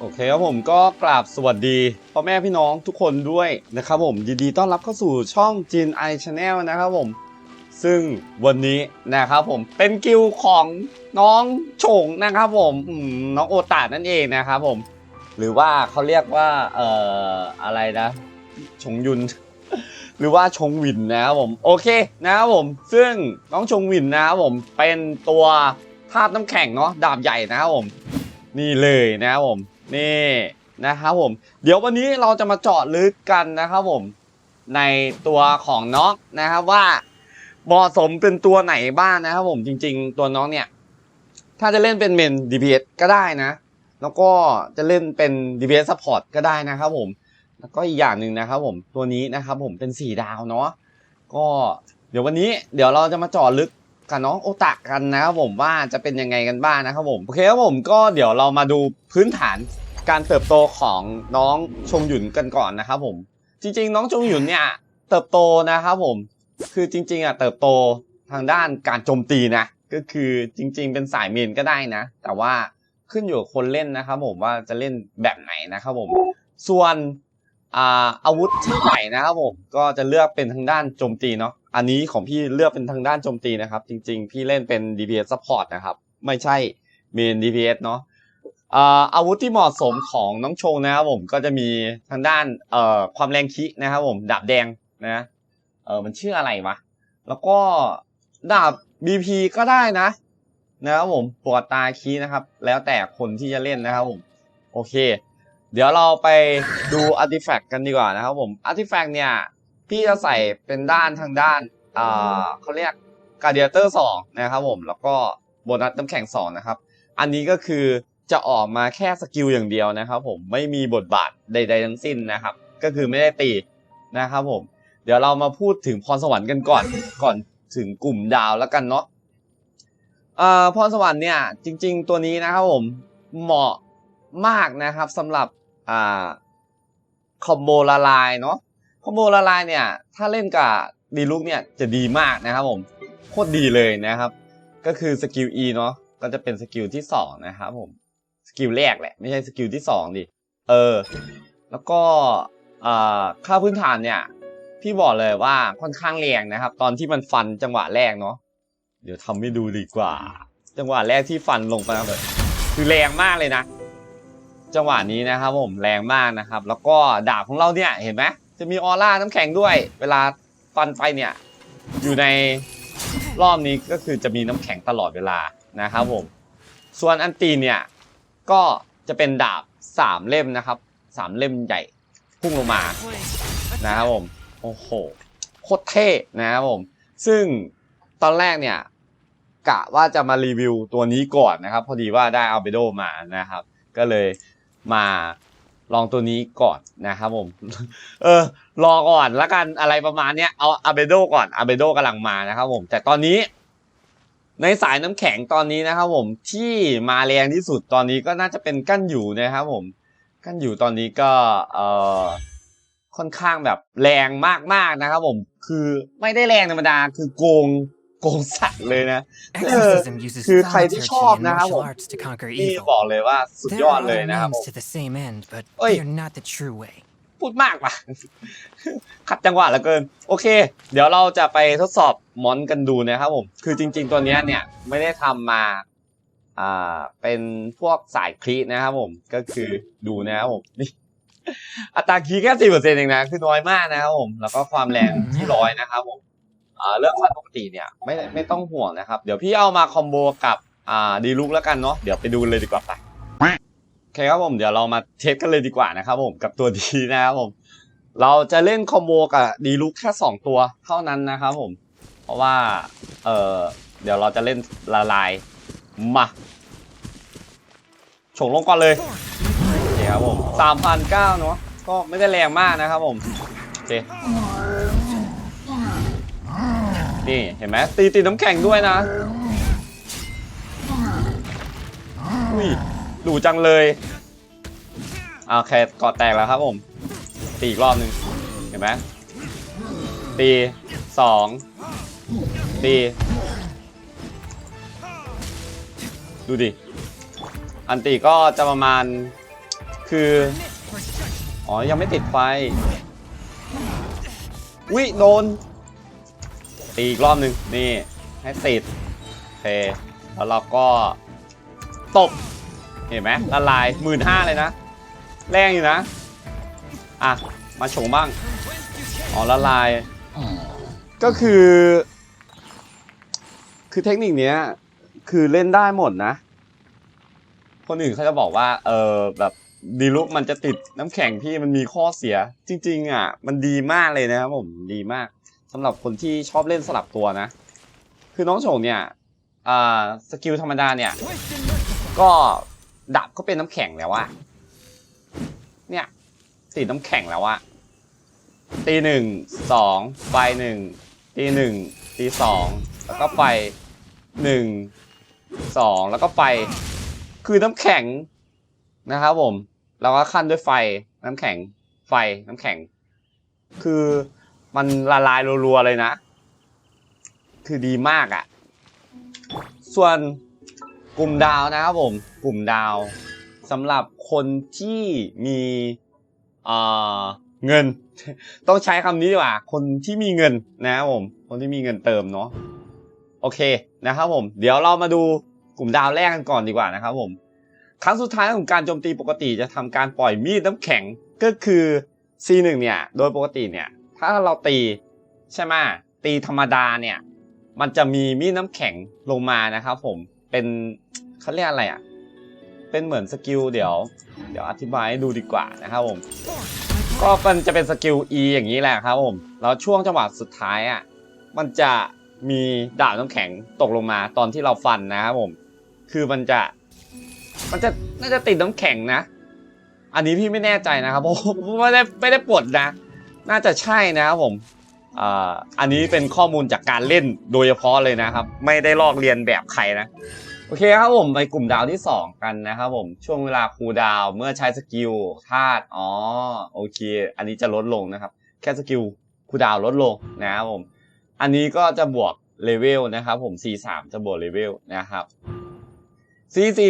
โอเคครับผมก็กราบสวัสดีพ่อแม่พี่น้องทุกคนด้วยนะครับผมยินดีต้อนรับเข้าสู่ช่อง Jin i Channel นะครับผม ซึ่งวันนี้นะครับผมเป็นกิลของน้องโฉงนะครับผมอืมน้องโอตานั่นเองนะครับผม หรือว่าเขาเรียกว่าเอ่ออะไรนะชงยุน หรือว่าชงหวินนะครับผมโอเคนะครับผม ซึ่งน้องชงหวินนะครับผมเป็นตัวธาตุน้ำแข็งเนาะดาบใหญ่นะครับผม นี่เลยนะครับผม นี่นะครับผม เดี๋ยววันนี้เราจะมาเจาะลึกกันนะครับผม ในตัวของน้องนะครับว่าเหมาะสมเป็นตัวไหนบ้างนะครับผมจริง ๆ ตัวน้องเนี่ย ถ้าจะเล่นเป็นเมน DPS ก็ได้นะ แล้วก็จะเล่นเป็น DPS Support ก็ได้นะครับผม แล้วก็อีกอย่างหนึ่งนะครับผมตัวนี้นะครับผมเป็น 4 ดาวเนาะก็เดี๋ยววันนี้เดี๋ยวเราจะมาเจาะลึก กับน้องโอตะกันนะครับผมว่าจะเป็นยังไงกันบ้างนะครับผมโอเคครับผมก็เดี๋ยวเรามาดูพื้นฐานการเติบโตของน้องชงหยุนกันก่อนนะครับผม จริง ๆ น้องชงหยุนเนี่ยเติบโตนะครับผม คือจริง ๆอะเติบโตทางด้านการโจมตีนะก็คือจริง ๆ เป็นสายเมนก็ได้นะ แต่ว่าขึ้นอยู่กับคนเล่นนะครับผมว่าจะเล่นแบบไหนนะครับผม ส่วน อาอาวุธที่ใหม่นะครับผมก็จะเลือกเป็นทางด้านโจมตีเนาะอันนี้ของพี่เลือกเป็นทางด้านโจมตีนะครับ จริง ๆ พี่เล่นเป็น DPS support นะครับ ไม่ใช่เมน DPS เนาะอาอาวุธที่เหมาะสมของน้องชงนะครับผมก็จะมีทางด้านเอ่อความแรงคินะครับผมดาบแดงนะเออมันชื่ออะไรวะแล้วก็ดาบ BP ก็ได้นะนะครับผมปวดตาคีนะครับ แล้วแต่คนที่จะเล่นนะครับผมโอเค เดี๋ยวเราไปดูอาร์ติแฟกต์กันดีกว่านะครับผมอาร์ติแฟกต์เนี่ย พี่จะใส่เป็นด้านทางด้านอ่าเขาเรียกการเดียเตอร์สองนะครับผม แล้วก็โบนัสน้ำแข็งสองนะครับ อันนี้ก็คือจะออกมาแค่สกิลอย่างเดียวนะครับผมไม่มีบทบาทใด ๆ ทั้งสิ้นนะครับ ก็คือไม่ได้ตีนะครับผม เดี๋ยวเรามาพูดถึงพรสวรรค์กันก่อนก่อนถึงกลุ่มดาวแล้วกันเนาะอ่าพรสวรรค์เนี่ยจริง ๆ ตัวนี้นะครับผมเหมาะมากนะครับสำหรับ อ่าคอมโบละลายเนาะคอมโบละลายเนี่ย ถ้าเล่นกับดีลุกเนี่ยจะดีมากนะครับผมโคตรดีเลยนะครับ ก็คือสกิล E เนาะก็จะเป็นสกิลที่สองนะครับผมสกิลแรกแหละ ไม่ใช่สกิลที่สองดิ เออ แล้วก็อ่าค่าพื้นฐานเนี่ย พี่บอกเลยว่าค่อนข้างแรงนะครับ ตอนที่มันฟันจังหวะแรกเนาะเดี๋ยวทำให้ดูดีกว่า จังหวะแรกที่ฟันลงไปเลยคือแรงมากเลยนะ จังหวะนี้นะครับผมแรงมากนะครับ แล้วก็ดาบของเราเนี่ยเห็นไหมจะมีออร่าน้ำแข็งด้วย เวลาฟันไปเนี่ยอยู่ในรอบนี้ก็คือจะมีน้ำแข็งตลอดเวลานะครับผมส่วนอันตีเนี่ยก็จะเป็นดาบสามเล่มนะครับสามเล่มใหญ่พุ่งลงมานะครับผมโอ้โหโคตรเท่นะครับผม ซึ่งตอนแรกเนี่ยกะว่าจะมารีวิวตัวนี้ก่อนนะครับ พอดีว่าได้อัลเบโดมานะครับ ก็เลย มาลองตัวนี้ก่อนนะครับผม เออ รอก่อนละกันอะไรประมาณเนี้ยเอาอัลเบโดก่อนอัลเบโดกำลังมานะครับผมแต่ตอนนี้ในสายน้ำแข็งตอนนี้นะครับผมที่มาแรงที่สุดตอนนี้ก็น่าจะเป็นกั้นอยู่นะครับผมกั้นอยู่ตอนนี้ก็เออค่อนข้างแบบแรงมากๆนะครับผมคือไม่ได้แรงธรรมดาคือโกง งสัตว์เลยนะ Exorcism uses คือใครที่ชอบ thaumaturgy and นะครับผม martial arts to conquer นี่ evil. บอกเลยว่าสุด There ยอด are เลย other นะครับผม means to the same end, but Oi. they are not the true way. พูดมากปะขัดจังหวะเหลือเกิน โอเค เดี๋ยวเราจะไปทดสอบมอนกันดูนะครับผม คือจริง ๆ ตัวเนี้ยเนี่ยไม่ได้ทำมาอ่าเป็นพวกสายคลีนะครับผม ก็คือดูนะครับผมนี่อัตราคีย์แค่สี่เปอร์เซ็นต์เองนะ คือน้อยมากนะครับผม แล้วก็ความแรงที่ร้อยนะครับผม อ่าเรื่องฟันปกติเนี่ยไม่ไม่ต้องห่วงนะครับ เดี๋ยวพี่เอามาคอมโบกับอ่าดีลุกแล้วกันเนาะเดี๋ยวไปดูเลยดีกว่าไปโอเคครับผมเดี๋ยวเรามาเทสกันเลยดีกว่านะครับผมกับตัวดีนะครับผม เราจะเล่นคอมโบกับดีลุกแค่ 2 ตัวเท่านั้นนะครับผม เพราะว่าเออเดี๋ยวเราจะเล่นละลายมาฉงลงก่อนเลยโอเคครับผมสามพันเก้าเนาะก็ไม่ได้แรงมากนะครับผมโอเค นี่เห็นไหมตีตีน้ำแข็งด้วยนะอุ้ยดูจังเลยอ่าโอเคกอดแตกแล้วครับผม ตีอีกรอบหนึ่งเห็นไหมตีสองตีดูดิ อันตีก็จะประมาณคือ อ๋อ ยังไม่ติดไฟวิโดน ตีอีกรอบหนึ่งนี่ ให้ติดโอเคแล้วเราก็ตบเห็นไหมละลายหมื่นห้าเลยนะ แรงอยู่นะ อะ มาชงบ้าง อ๋อละลาย ก็คือ คือเทคนิคเนี้ย คือเล่นได้หมดนะ คนอื่นเขาจะบอกว่า เออแบบดีลุกมันจะติดน้ำแข็งพี่มันมีข้อเสีย จริง ๆ อะ มันดีมากเลยนะครับผมดีมากำหรับคนที่ชอบเล่นสลับตัวนะ คือน้องโฉงเนี่ยสกิลธรรมดาเนี่ย ก็ดับก็เป็นน้ำแข็งแล้วอะเนี่ยติดน้ำแข็งแล้วอะตีหนึ่งสองไฟหนึ่งตีหนึ่งตีสองแล้วก็ไฟหนึ่งสองแล้วก็ไฟคือน้ำแข็งนะครับผม แล้วก็ขั้นด้วยไฟน้ำแข็งไฟน้ำแข็ง คือ มันละลายรัวๆเลยนะ คือดีมากอะ่ะ ส่วนกลุ่มดาวนะครับผม กลุ่มดาวสำหรับคนที่มีเออเงิน ต้องใช้คำนี้ดีกว่า คนที่มีเงินนะครับผม คนที่มีเงินเติมเนาะ โอเคนะครับผม เดี๋ยวเรามาดูกลุ่มดาวแรกกันก่อนดีกว่านะครับผม ครั้งสุดท้ายของการโจมตีปกติจะทำการปล่อยมีดน้ำแข็งก็คือ C1 เนี่ย โดยปกติเนี่ย ถ้าเราตีใช่ไหมตีธรรมดาเนี่ย มันจะมีมีดน้ำแข็งลงมานะครับผมเป็นเขาเรียกอะไรอะ เป็นเหมือนสกิลเดี๋ยว เดี๋ยวอธิบายให้ดูดีกว่านะครับผม ก็มันจะเป็นสกิล E อย่างนี้แหละครับผม แล้วช่วงจังหวะสุดท้ายอะ มันจะมีดาบน้ำแข็งตกลงมาตอนที่เราฟันนะครับผม คือมันจะ มันจะน่าจะติดน้ำแข็งนะ อันนี้พี่ไม่แน่ใจนะครับผมไม่ได้ไม่ได้ปลดนะ น่าจะใช่นะครับผมอ่าอันนี้เป็นข้อมูลจากการเล่นโดยเฉพาะเลยนะครับ ไม่ได้ลอกเรียนแบบใครนะโอเคครับผมไปกลุ่มดาวที่ 2 กันนะครับผมช่วงเวลาคูดาวเมื่อใช้สกิลธาตุอ๋อโอเค อันนี้จะลดลงนะครับ แค่สกิลคูดาวลดลงนะครับผมอันนี้ก็จะบวกเลเวลนะครับผม C3 จะบวกเลเวลนะครับ C4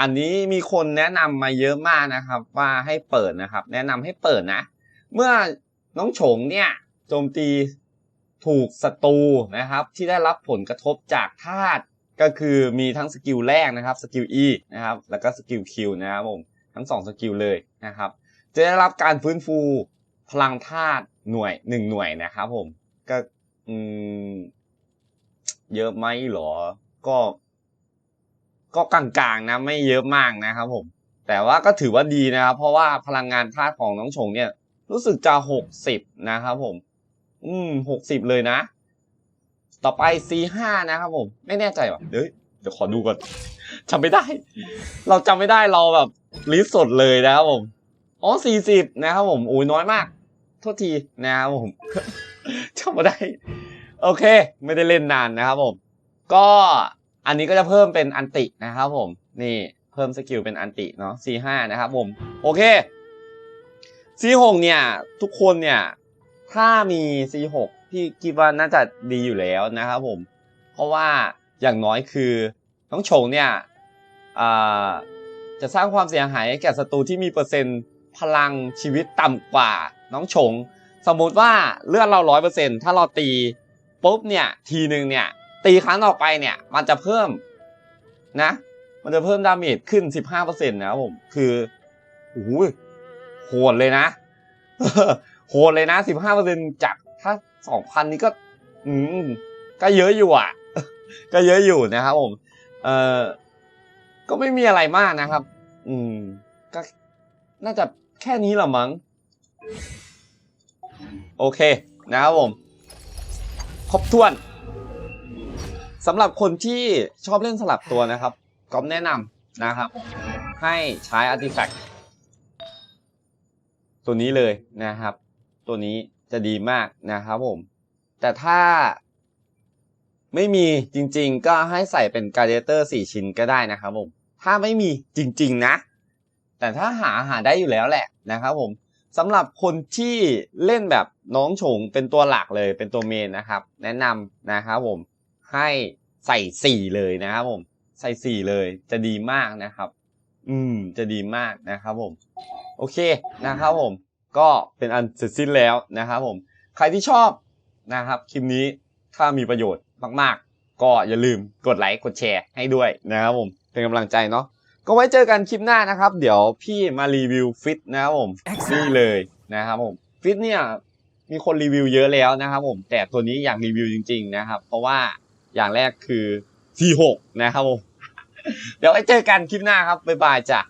อันนี้มีคนแนะนำมาเยอะมากนะครับ ว่าให้เปิดนะครับ แนะนำให้เปิดนะ เมื่อ น้องโฉงเนี่ยโจมตีถูกศัตรูนะครับ ที่ได้รับผลกระทบจากธาตุก็คือมีทั้งสกิลแรกนะครับสกิล E นะครับแล้วก็สกิล Q นะครับผมทั้งสองสกิลเลยนะครับ จะได้รับการฟื้นฟูพลังธาตุหน่วยหนึ่งหน่วยนะครับผมก็อืมเยอะไหมหรอ ก็ ก็กลางๆนะ ไม่เยอะมากนะครับผม แต่ว่าก็ถือว่าดีนะครับ เพราะว่าพลังงานธาตุของน้องชงเนี่ย รู้สึกจะหกสิบนะครับผม อืมหกสิบเลยนะ ต่อไป C5 นะครับผม ไม่แน่ใจว่ะเดี๋ยวเดี๋ยวขอดูก่อนจำไม่ได้ เราจำไม่ได้เราแบบลิสต์สดเลยนะครับผม อ๋อสี่สิบนะครับผมโอ้ยน้อยมาก โทษทีนะครับผมจำไม่ได้ โอเค ไม่ได้เล่นนานนะครับผม ก็อันนี้ก็จะเพิ่มเป็นอันตินะครับผม นี่เพิ่มสกิลเป็นอันติเนาะ C5 นะครับผม โอเค C6 เนี่ย ทุกคนเนี่ย ถ้ามี C6 พี่คิดว่าน่าจะดีอยู่แล้วนะครับผม เพราะว่าอย่างน้อยคือน้องโฉงเนี่ยจะสร้างความเสียหายให้แก่ศัตรูที่มีเปอร์เซ็นต์พลังชีวิตต่ำกว่าน้องโฉงสมมุติว่าเลือดเราร้อยเปอร์เซ็นถ้าเราตีปุ๊บเนี่ยทีหนึ่งเนี่ยตีครั้งต่อไปเนี่ยมันจะเพิ่มนะ มันจะเพิ่มดาเมจขึ้นสิบห้าเปอร์เซ็นต์นะครับผม คือโอ้โห โหดเลยนะโหดเลยนะสิบห้าเปอร์เซ็นจากถ้าสองพันนี้ก็ อืม ก็เยอะอยู่อะ ก็เยอะอยู่นะครับผม เออก็ไม่มีอะไรมากนะครับ อืม ก็น่าจะแค่นี้หละมั้ง โอเคนะครับผม ครบถ้วนสำหรับคนที่ชอบเล่นสลับตัวนะครับ ก็แนะนำนะครับ ให้ใช้อาร์ติแฟกต์ ตัวนี้เลยนะครับ ตัวนี้จะดีมากนะครับผม แต่ถ้าไม่มีจริงๆ ก็ให้ใส่เป็นการ์เดเตอร์สี่ชิ้นก็ได้นะครับผม ถ้าไม่มีจริงๆนะ แต่ถ้าหาหาได้อยู่แล้วแหละนะครับผมสำหรับคนที่เล่นแบบน้องโฉงเป็นตัวหลักเลยเป็นตัวเมนนะครับ แนะนำนะครับผมให้ใส่สี่เลยนะครับผม ใส่สี่เลยจะดีมากนะครับ อืม จะดีมากนะครับผม โอเคนะครับผม ก็เป็นอันเสร็จสิ้นแล้วนะครับผม ใครที่ชอบนะครับคลิปนี้ถ้ามีประโยชน์มาก ๆ ก็อย่าลืมกดไลค์กดแชร์ให้ด้วยนะครับผม เป็นกำลังใจเนาะก็ไว้เจอกันคลิปหน้านะครับ เดี๋ยวพี่มารีวิวฟิตนะครับผมนี่เลยนะครับผมฟิตเนี่ยมีคนรีวิวเยอะแล้วนะครับผม แต่ตัวนี้อยากรีวิวจริง ๆ นะครับ เพราะว่าอย่างแรกคือ C6 นะครับผม เดี๋ยวไว้เจอกันคลิปหน้าครับบ๊ายบายจ้ะ